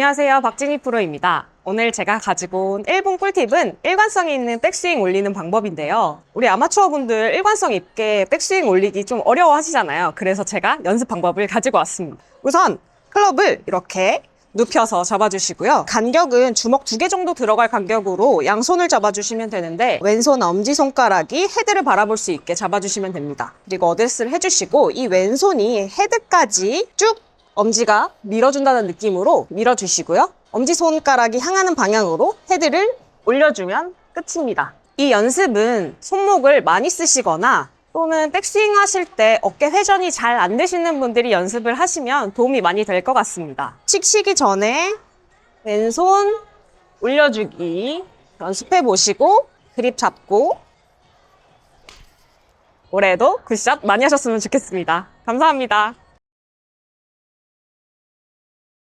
안녕하세요. 박진희 프로입니다. 오늘 제가 가지고 온 일본 꿀팁은 일관성 있는 백스윙 올리는 방법인데요. 우리 아마추어 분들 일관성 있게 백스윙 올리기 좀 어려워 하시잖아요. 그래서 제가 연습 방법을 가지고 왔습니다. 우선 클럽을 이렇게 눕혀서 잡아주시고요. 간격은 주먹 두 개 정도 들어갈 간격으로 양손을 잡아주시면 되는데 왼손 엄지손가락이 헤드를 바라볼 수 있게 잡아주시면 됩니다. 그리고 어드레스를 해주시고 이 왼손이 헤드까지 쭉 엄지가 밀어준다는 느낌으로 밀어주시고요. 엄지손가락이 향하는 방향으로 헤드를 올려주면 끝입니다. 이 연습은 손목을 많이 쓰시거나 또는 백스윙 하실 때 어깨 회전이 잘 안 되시는 분들이 연습을 하시면 도움이 많이 될 것 같습니다. 칙치기 전에 왼손 올려주기 연습해 보시고 그립 잡고 올해도 굿샷 많이 하셨으면 좋겠습니다. 감사합니다.